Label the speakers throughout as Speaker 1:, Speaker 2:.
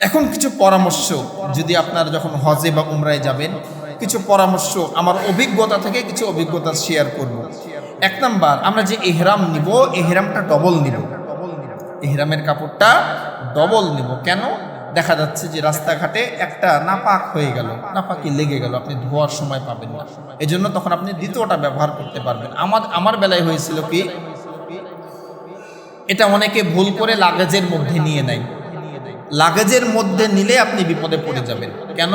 Speaker 1: এখন কিছু পরামর্শ যদি আপনারা যখন হজে বা উমরায় যাবেন, কিছু পরামর্শ, আমার অভিজ্ঞতা থেকে কিছু অভিজ্ঞতা শেয়ার করব। এক নাম্বার, আমরা যে এহরাম নিব, এহরামটা ডবল নিব। এহরামের কাপড়টা ডবল নিব। কেন? দেখা যাচ্ছে যে রাস্তাঘাটে একটা নাপাক হয়ে গেল। নাপাকি লেগে গেল, আপনি ধোয়ার সময় পাবেন না। এই জন্য তখন আপনি দ্বিতীয়টা ব্যবহার করতে পারবেন। আমার আমার বেলায় হয়েছিল কি, এটা অনেকে ভুল করে লাগেজের মধ্যে নিয়ে নেয়। লাগেজের মধ্যে নিলে আপনি বিপদে পড়ে যাবেন। কেন?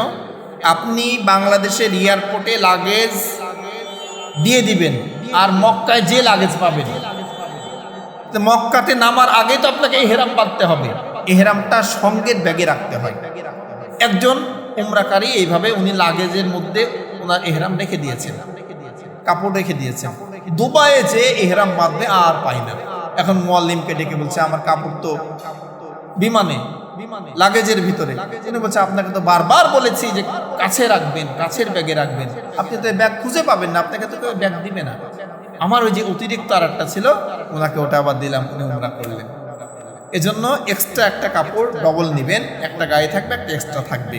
Speaker 1: আপনি বাংলাদেশের এয়ারপোর্টে লাগেজ দিয়ে দিবেন আর মক্কায় যে লাগেজ পাবেন। মক্কাতে নামার আগে তো আপনাকে এহেরাম বাঁধতে হবে। এহেরামটা সঙ্গের ব্যাগে রাখতে হয়। একজন উমরাকারী এইভাবে উনি লাগেজের মধ্যে ওনার এহরাম রেখে দিয়েছেন। কাপড় রেখে দিয়েছেন। দুবাইয়ে যে এহরাম বাঁধবে আর পাই না। এখন মোয়াল্লিমকে ডেকে বলছে, আমার কাপড় তো বিমানে। লাগেজের ভিতরে। তিনি বলছে আপনাকে তো বারবার বলেছি যে কাছে রাখবেন কাছের ব্যাগে রাখবেন। আপনি তো ব্যাগ খুঁজে পাবেন না আপনাকে তো কেউ ব্যাগ দিবে না। আমার ওই যে অতিরিক্ত আর একটা ছিল ওনাকে ওটা আবার দিলাম উনি উমরা করলেন। এজন্য এক্সট্রা একটা কাপড় ডবল নেবেন একটা গায়ে থাকবে একটা এক্সট্রা থাকবে।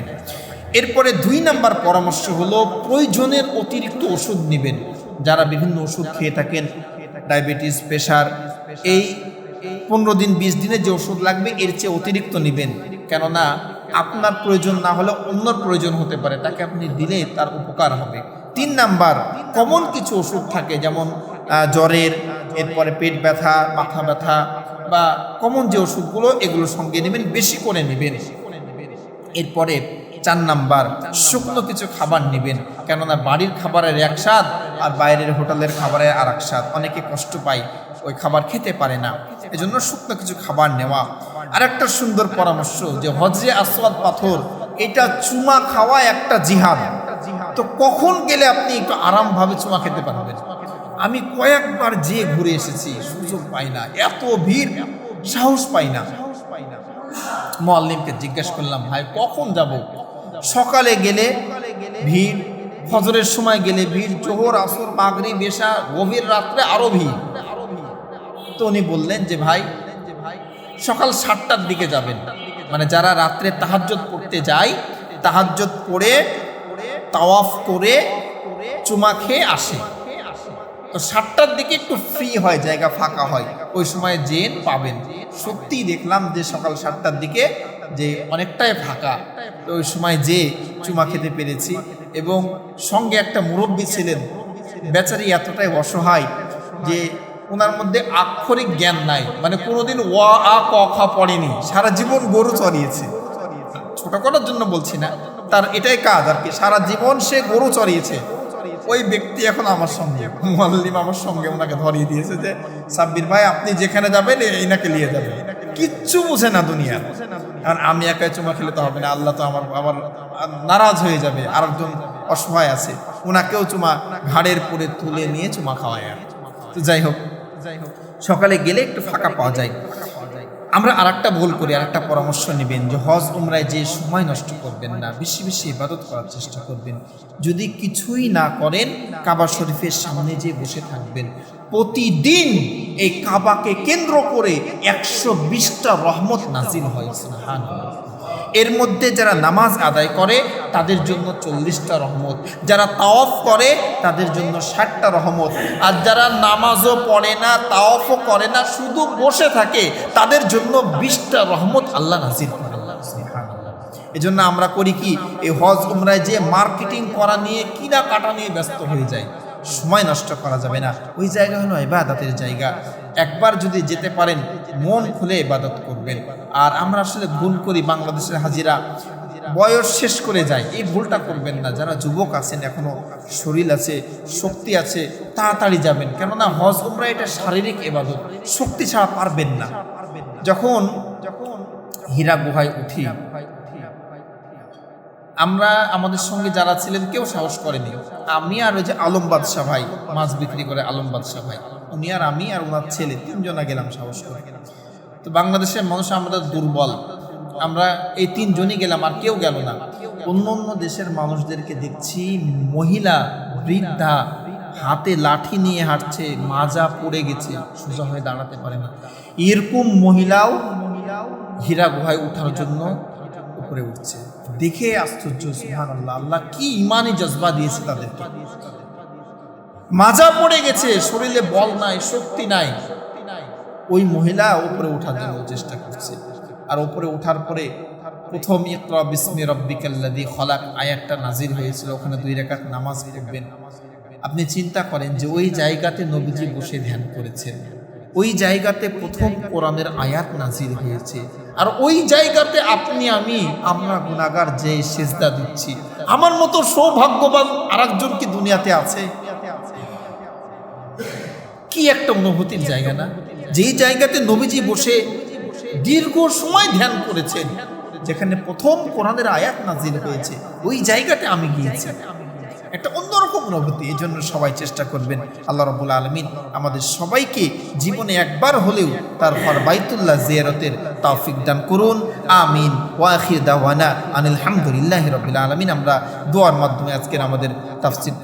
Speaker 1: এরপরে দুই নাম্বার পরামর্শ হলো প্রয়োজনের অতিরিক্ত ওষুধ নেবেন। যারা বিভিন্ন ওষুধ খেয়ে থাকেন ডায়াবেটিস প্রেশার এই পনেরো দিন, বিশ দিনের যে ওষুধ লাগবে, এর চেয়ে অতিরিক্ত নেবেন। কেননা, আপনার প্রয়োজন না হলে অন্যর প্রয়োজন হতে পারে, তাকে আপনি দিলে তার উপকার হবে। তিন নাম্বার, কমন কিছু ওষুধ থাকে, যেমন জ্বরের, এরপরে পেট ব্যথা, মাথা ব্যথা, বা কমন যে ওষুধগুলো এগুলো সঙ্গে নেবেন, বেশি করে নেবেন। এরপরে চার নাম্বার, শুকনো কিছু খাবার নেবেন। কেননা বাড়ির খাবারের এক স্বাদ আর বাইরের হোটেলের খাবারের আর এক স্বাদ। অনেকে কষ্ট পায়, ওই খাবার খেতে পারে না। এজন্য শুকনো কিছু খাবার নেওয়া। আর একটা সুন্দর পরামর্শ যে হজরে আসওয়াদ পাথর, এটা চুমা খাওয়া একটা জিহাদ। তো কখন গেলে আপনি একটু আরামভাবে চুমা খেতে পারবেন? আমি কয়েকবার যে ঘুরে এসেছি, সুযোগ পাই না। এত ভিড়, সাহস পাই না। মোয়াল্লিমকে জিজ্ঞেস করলাম, ভাই, কখন যাব? সকালে গেলে ভিড়, ফজরের সময় গেলে ভিড়, জোহর, আসর মাগরি বেশা গভীর রাত্রে আরও ভিড়। তো উনি বললেন যে, ভাই, সকাল সাতটার দিকে যাবেন। মানে যারা রাত্রে তাহাজ্জত পড়তে যায় তাহাজ্জত পড়ে তাওয়াফ করে চুমা খেয়ে আসে। তো সাতটার দিকে একটু ফ্রি হয়, জায়গা ফাঁকা হয়। ওই সময় জেন পাবেন। সত্যিই দেখলাম যে সকাল সাতটার দিকে যে অনেকটাই ফাঁকা। তো ওই সময় যে চুমা খেতে পেরেছি এবং সঙ্গে একটা মুরব্বী ছিলেন। বেচারি এতটাই অসহায় যে ওনার মধ্যে আক্ষরিক জ্ঞান নাই। মানে কোনোদিন ওয়া আ, ক, খ পড়েনি। সারা জীবন গরু চড়িয়েছে ছোট করার জন্য বলছি না। তার এটাই কাজ আর কি। সারা জীবন সে গরু চড়িয়েছে ওই ব্যক্তি এখন আমার সঙ্গে। মোয়াল্লিম আমার সঙ্গে ওনাকে ধরিয়ে দিয়েছে যে, সাব্বির ভাই, আপনি যেখানে যাবেন এইনাকে নিয়ে যাবেন। কিচ্ছু বুঝে না দুনিয়া। আর আমি একাই চুমা খেলে তো হবে না, আল্লাহ তো আমার আবার নারাজ হয়ে যাবে। আরেকজন অসহায় আছে ওনাকেও চুমা ঘাড়ের পরে তুলে নিয়ে চুমা খাওয়ায়। আর যাই হোক যাই হোক, সকালে গেলে একটু ফাঁকা পাওয়া যায়। আমরা আর একটা ভুল করি আর একটা পরামর্শ নেবেন যে হজ উমরায় যে সময় নষ্ট করবেন না, বেশি বেশি ইবাদত করার চেষ্টা করবেন যদি কিছুই না করেন, কাবা শরীফের সামনে যে বসে থাকবেন, প্রতিদিন এই কাবাকে কেন্দ্র করে একশো বিশটা রহমত নাজিল হয়। এর মধ্যে যারা নামাজ আদায় করে, তাদের জন্য চল্লিশটা রহমত। যারা তাওফ করে, তাদের জন্য ষাটটা রহমত। আর যারা নামাজও পড়ে না তাওফও করে না, শুধু বসে থাকে, তাদের জন্য বিশটা রহমত আল্লাহ নাজির করে এই জন্য আমরা করি কি, এই হজ, উমরায় যে মার্কেটিং করা নিয়ে কিনা কাটা নিয়ে ব্যস্ত হয়ে যায় সময় নষ্ট করা যাবে না। ওই জায়গা হলো ইবাদতের জায়গা। একবার যদি যেতে পারেন, মন খুলে ইবাদত করবেন। আর আমরা আসলে ভুল করি বাংলাদেশের হাজিরা। বয়স শেষ করে যায়, এই ভুলটা করবেন না। যারা যুবক আছেন, এখনও শরীর আছে, শক্তি আছে, তাড়াতাড়ি যাবেন। কেননা হজ, উমরা এটা শারীরিক এবাদত শক্তি ছাড়া পারবেন না। যখন যখন হীরা গুহায় উঠি আমরা আমাদের সঙ্গে যারা ছিলেন কেউ সাহস করেনি। আমি আর ওই যে আলম বাদশাহ ভাই, মাছ বিক্রি করে আলম বাদশাহ ভাই, উনি আর আমি আর ওনার ছেলে তিনজনা গেলাম সাহস করে। তো বাংলাদেশের মানুষ আমরা দুর্বল। আমরা এই তিনজনই গেলাম, আর কেউ গেল না। অন্য অন্য দেশের মানুষদেরকে দেখছি, মহিলা, বৃদ্ধা, হাতে লাঠি নিয়ে হাঁটছে, মাজা পড়ে গেছে, সোজা হয়ে দাঁড়াতে পারে না। এরকম মহিলাও হীরা গুহায় ওঠার জন্য উপরে উঠছে। দেখে আশ্চর্য সুহান আল্লাহ আল্লাহ কি ইমানি জজবা দিয়েছে তাদেরকে। মাজা পড়ে গেছে, শরীরে বল নাই, শক্তি নাই। ওই মহিলা উপরে ওঠার জন্য চেষ্টা করছে। আর উপরে ওঠার পরে প্রথম ইকরা বিসমি রব্বিকাল্লাযী খলাক, আয়াতটা নাজির হয়েছিল। ওখানে দুই রাকাত নামাজ পড়বেন। আপনি চিন্তা করেন যে ওই জায়গাতে নবীজি বসে ধ্যান করেছেন। ওই জায়গাতে প্রথম কোরআনের আয়াত নাজির হয়েছে। আর ওই জায়গাতে আপনি, আমি, আমরা গুনাগার যে সেজদা দিচ্ছি, আমার মতো সৌভাগ্যবান আরেকজন কি দুনিয়াতে আছে? কি একটা অনুভূতির জায়গা না? যেই জায়গাতে নবীজি বসে দীর্ঘ সময় ধ্যান করেছেন, যেখানে প্রথম কোরআনের আয়াত নাজির হয়েছে, ওই জায়গাতে আমি গিয়েছি। একটা অন্যরকম অনুভূতি এই জন্য সবাই চেষ্টা করবেন। আল্লাহ রবুল আলমিন আমাদের সবাইকে জীবনে একবার হলেও তারপর বাইতুল্লাহ জিয়ারতের তৌফিক দান করুন। আমিন। ওয়াখির দাওয়ানা আনিল হামদুলিল্লাহ রবিল আলমিন। আমরা দোয়ার মাধ্যমে আজকের আমাদের তাফসির